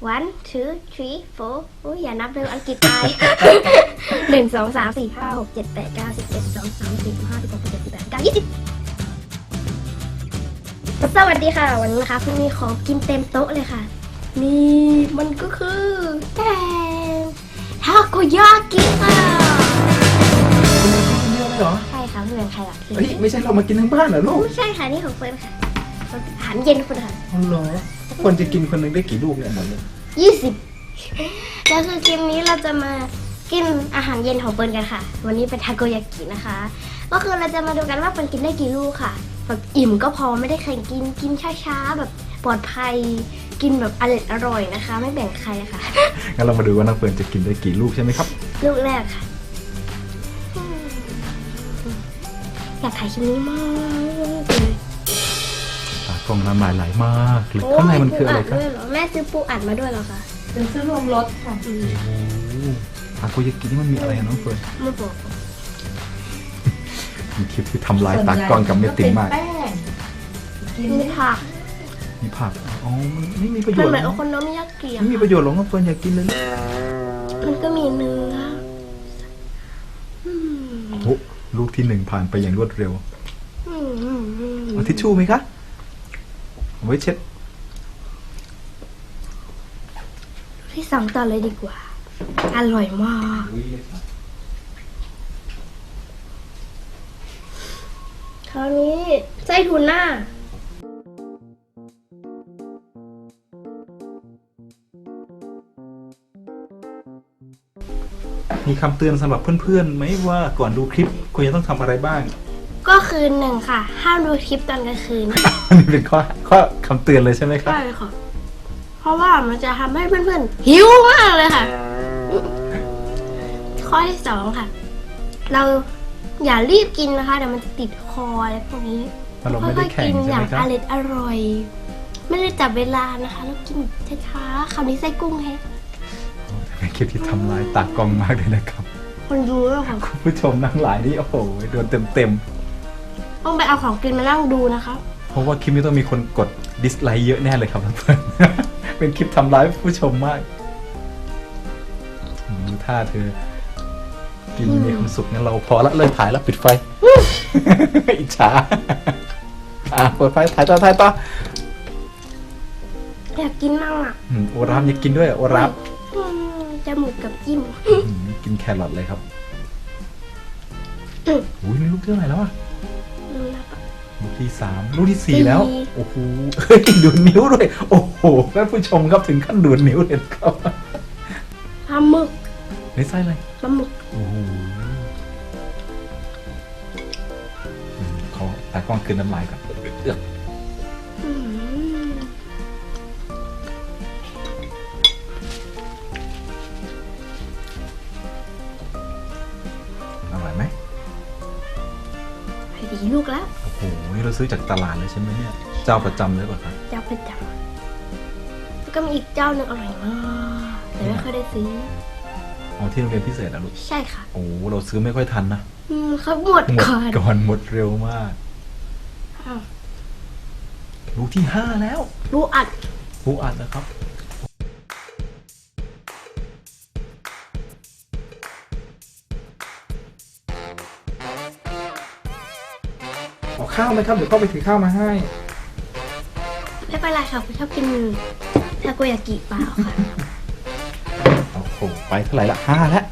one two three four อุ้ยอย่านับเร็วอังกฤษตายหนึ่งสองสามสี่ห้าหกเจ็ดแปดเก้าสิบเอ็ดสิบสองสิบสามสิบสี่สิบห้าสิบหกสิบเจ็ดสิบแปดสิบเก้ายี่สิบสวัสดีค่ะ วันนี้นะคะพรุ่งนี้ของกินเต็มโต๊ะเลยค่ะ นี่มันก็คือแกงทาโกยากิค่ะคนเดียวเลยเหรอใช่ค่ะไม่เหมือนใครหรอกที่เฮ้ยไม่ใช่เรามากินทั้งบ้านเหรอลูกไม่ใช่ค่ะนี่ของเฟิร์นค่ะอาหารเย็นคุณค่ะอ๋อเหรอ คนจะกินคนหนึ่งได้กี่ลูกเนี่ยหมดเลยยี่สิบแล้วคือคลิปนี้เราจะมากินอาหารเย็นของเฟิร์นกันค่ะ วันนี้เป็นทาโกยากินะคะ ก็คือเราจะมาดูกันว่าเฟิร์นกินได้กี่ลูกค่ะ แบบอิ่มก็พอไม่ได้แข่งกินกินช้าๆแบบปลอดภัยกินแบบอร่อยอร่อยนะคะ ไม่แบ่งใครค่ะ งั้นเรามาดูว่าน้องเฟิร์นจะกินได้กี่ลูกใช่ไหมครับ ลูกแรกค่ะอืมอยากถ่ายคลิปนี้มากเลยตา กล้องน้ำลายไหลมากเลยข้างในมันคืออะไรครับโปูดด้วยเหรอแม่ซื้อปูอัดมาด้วยเหรอคะเป็นซื้อรวมรถค่ะอืมโอ้ทาโกยากินี่มันมีอะไรอะน้องเฟิร์นไม่บอกมีคลิปที่ทำลายตากล้องกับเมติมมากเป็นแป้งกินมีผักมีผักอ๋อมันไม่มีประโยมันชน์เหมือนหรโออโคโนมิยากิอะไม่มีประโยชน์หรอกน้องเฟิร์นอยากกินเลยมันก็มีเนื้ออืมโอ้ลูกที่หนึ่งผ่านไปอย่างรวดเร็วอืมอืมอืมเอาทิชชู่ไหมคะเอา ไว้เช็ดที่สองต่อเลยดีกว่า อร่อยมาก คราวนี้ไส้ทูน่า มีคำเตือนสำหรับเพื่อนๆไหมว่าก่อนดูคลิปควรจะต้องทำอะไรบ้าง ก็คือหนึ่งค่ะ ห้ามดูคลิปตอนกลางคืนอันนี้เป็นข้อข้อคำเตือนเลยใช่ไหมครับ ใช่ค่ะ เพราะว่ามันจะทำให้เพื่อนๆหิวมากเลยค่ะ ข้อที่สองค่ะ เราอย่ารีบกินนะคะเดี๋ยวมันจะติดคออะไรพวกนี้ถ้าเราไม่ได้แข่งกินใช่อย่าไหงมคอรับ ร่อยอร่อยไม่ได้จับเวลานะคะ แล้วกินช้าๆคำนี้ไส้กุ้งแฮะเป็นคลิปที่ทำลายตากล้องมากเลยนะครับ คนดูแล้วค่ะ คุณผู้ชมนั่งหลายนี่โอ้โหโดนเต็มต้ องไปเอาของกินมานั่งดูนะคะๆเพราะว่าคลิปนี้ต้องมีคนกดดิสไลค์เยอะแน่เลยครับเพื่อนๆเป็นคลิปทำร้ายผู้ชมมากดูท่าเธอกินมีความสุขงั้นเราพอละเลิกถ่ายแล้วปิดไฟอิจฉาอะเปิดไฟถ่ายต่อถ่ายต่ออยากกินมั่งอะอืมโอรับอยากกินด้วยโอรับอืมจมูกกับจิ้ม อืมกินแครอทเลยครับอุ้ยนี่ลูกที่เท่าไหร่แล้วอะอืมแล้วก็ ลูกที่สามลูกที่สี่สี่แล้ว โอ้โหเฮ้ยดูดนิ้วด้วย โอ้โหท่านผู้ชมครับถึงขั้นดูดนิ้วเลยครับปลาหมึกในไส้อะไรปลาหมึกโอ้โหอืมเขาตากล้องคืนน้ำลายก่อน แล้ว โอ้โหนี่เราซื้อจากตลาดเลยใช่ไหมเนี่ย เจ้าประจำเลยเปล่ะครับ เจ้าประจำแล้วก็มีอีกเจ้าหนึ่งอร่อยมาก แต่ไม่ค่อยได้ซื้อ อ๋อที่โรงเรียนพิเศษอะลูก ใช่ค่ะ โอ้โหเราซื้อไม่ค่อยทันนะ อืมเขาหมดหมดก่อนก่อนหมดเร็วมาก อ้าวลูกที่ห้าแล้ว รู้อัด ปูอัดนะครับ ขอข้าวไหมครับเดี๋ยวก็ไปถือข้าวมาให้ ไม่เป็นไรค่ะผมชอบกินทาโกยากิเปล่าค่ะ โอ้โหไปเท่าไหร่ละห้าแล้ว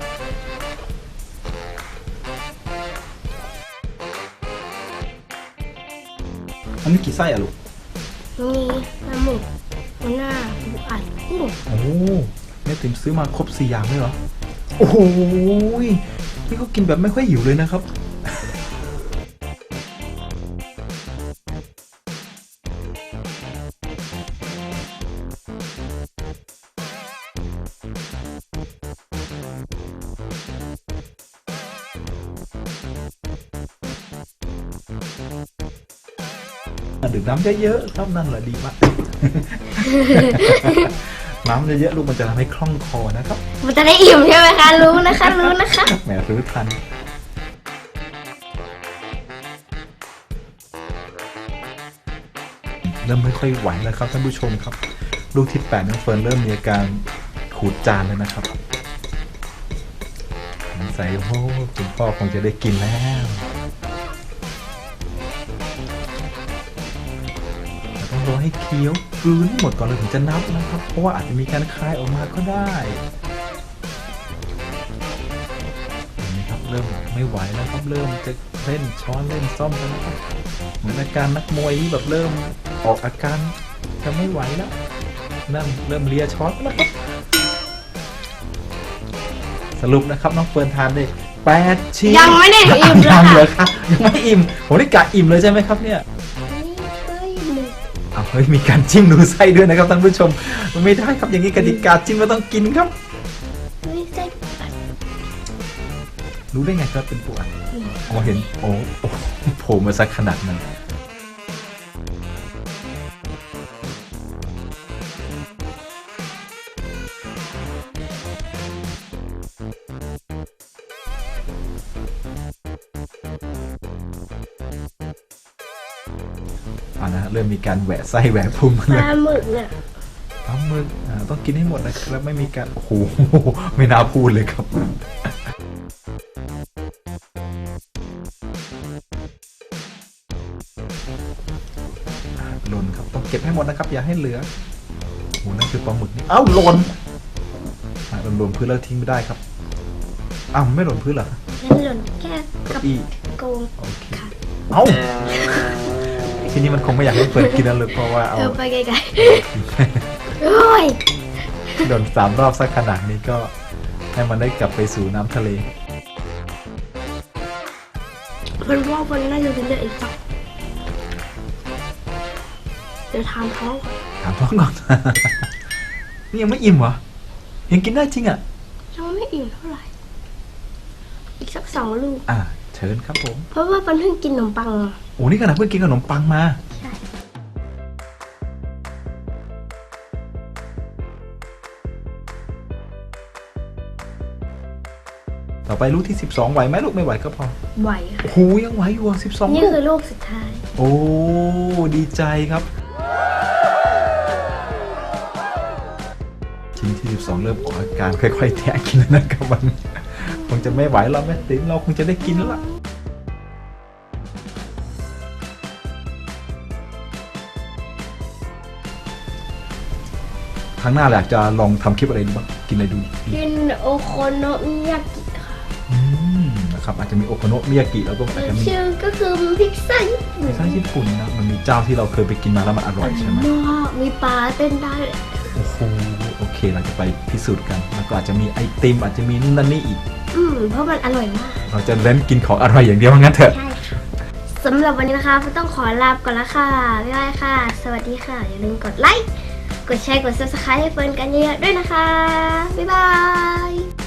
อันนี้กี่ไส้อะลูก มีปลาหมึกทูน่าหมูอัดกุ้งโอ้แม่ติ๋มซื้อมาครบสี่อย่างเลยเหรอ โอ้โหยนี่เขากินแบบไม่ค่อยหิวเลยนะครับ ดื่มน้ำเยอะๆครับนั่นแหละดีมาก น้ำเยอะๆลูกมันจะทำให้คล่องคอนะครับ มันจะได้อิ่มใช่ไหมคะ รู้นะคะ รู้นะคะ แหมรู้ทันเริ่มไม่ค่อยไหวแล้วครับท่านผู้ชมครับ ลูกที่แปดน้องเฟิร์นเริ่มมีอาการขูดจานแล้วนะครับสงสัยโอ้โหคุณพ่อคงจะได้กินแล้ว รอให้เคี้ยวกลืนให้หมดก่อนเลยถึงจะนับนะครับ เพราะว่าอาจจะมีการคายออกมาก็ได้เห็นไหมครับเริ่มไม่ไหวแล้วครับเริ่มจะเล่นช้อนเล่นซ่อมกันแล้วครับเหมือนอาการนักมวยที่แบบเริ่มออกอาการจะไม่ไหวแล้วเริ่มเริ่มเลียช้อนแล้วครับสรุปนะครับน้องเฟิร์นทานได้แปดชิ้นยังไม่ได้อิ่มเลยยังค่ะเลยครับยังไม่อิ่มผมได้กะอิ่มเลยใช่ไหมครับเนี่ยเฮ้ยหนึ่ง เอาเฮ้ยมีการจิ้มดูไส้ด้วยนะครับท่านผู้ชมมันไม่ได้ครับอย่างนี้กติกาจิ้มก็ต้องกินครับเฮ้ยไส้รู้ได้ไงครับเป็นปูอัดอ๋อเห็นโอ้โอ้โผล่มาสักขนาดนั้น นะฮะเริ่มมีการแหวะไส้แหวะพุงปเลยลาหมึกเนี่ยปลาหมึกอ่าต้องกินให้หมดนะครับไม่มีการโอ้โหไม่น่าพูดเลยครับอ่าหล่นครับต้องเก็บให้หมดนะครับอย่าให้เหลือโอ้โหนั่นคือปลาหมึกนี่เอ้าหล่นอ่าหล่นหล่นพื้นแล้วทิ้งไม่ได้ครับอ้าวไม่หล่นพื้นเหรอนั่นหล่นแค่กระเก้าอี้โกงโอเคค่ะ เอ้า ทีนี้มันคงไม่อยากให้เปิดกินแล้วเลยเพราะว่าเอาเออไปไกลๆโอ้ยโดนสามรอบสักขนาดนี้ก็ให้มันได้กลับไปสู่น้ำทะเลเพิ่นว่าเพิ่นน่าจะเป็นเรื่องอีกสักเดี๋ยวทานท้องก่อนถามท้องก่อน นี่ยังไม่อิ่มเหรอ ยังกินได้จริงอะยังไม่อิ่มเท่าไหร่ อีกสักสองลูก อ่า เชิญครับผม เพราะว่าเพิ่นเพิ่งกินขนมปังมาโอ้นี่ขนาดเพิ่งกินขนมปังมาใช่ต่อไปลูกที่ 12ไหวไหมลูกไม่ไหวก็พอไหวค่ะ โอ้โหยังไหวอยู่สิบสองนี่ลูกคือลูกสุดท้าย โอ้ดีใจครับ ชิ้นที่ 12 เริ่มออกอาการค่อยๆ แทะกินแล้วนะครับมันค งจะไม่ไหวแล้วแม่ติ๋มเราคงจะได้กินแล้วล่ะครั้งหน้าอยากจะลองทำคลิปอะไรดูบ้างกินอะไรดูกินโอโคโนมิยากิค่ะอืมนะครับอาจจะมีโอโคโนะมิยากิแล้วก็อาจจะมีชื่อก็คือพิซซ่าญี่ปุ่นพิซซ่าญี่ปุ่นนะมันมีเจ้าที่เราเคยไปกินมาแล้วมันอร่อยใช่ไหมมากมีปลาเต้นได้โอ้โหโอเคเราจะไปพิสูจน์กัน แล้วก็อาจจะมีไอติมอาจจะมีนู่นนั่นนี่อีก อืมเพราะมันอร่อยมาก เราจะเล่นกินของอร่อยอย่างเดียวว่างั้นเถอะ ใช่ค่ะสำหรับวันนี้นะคะต้องขอลาไปก่อนละค่ะบ๊ายบายค่ะ สวัสดีค่ะ อย่าลืมกดไลค์ กดแชร์ กด subscribe ให้เฟิร์นกันเยอะๆด้วยนะคะ บ๊ายบาย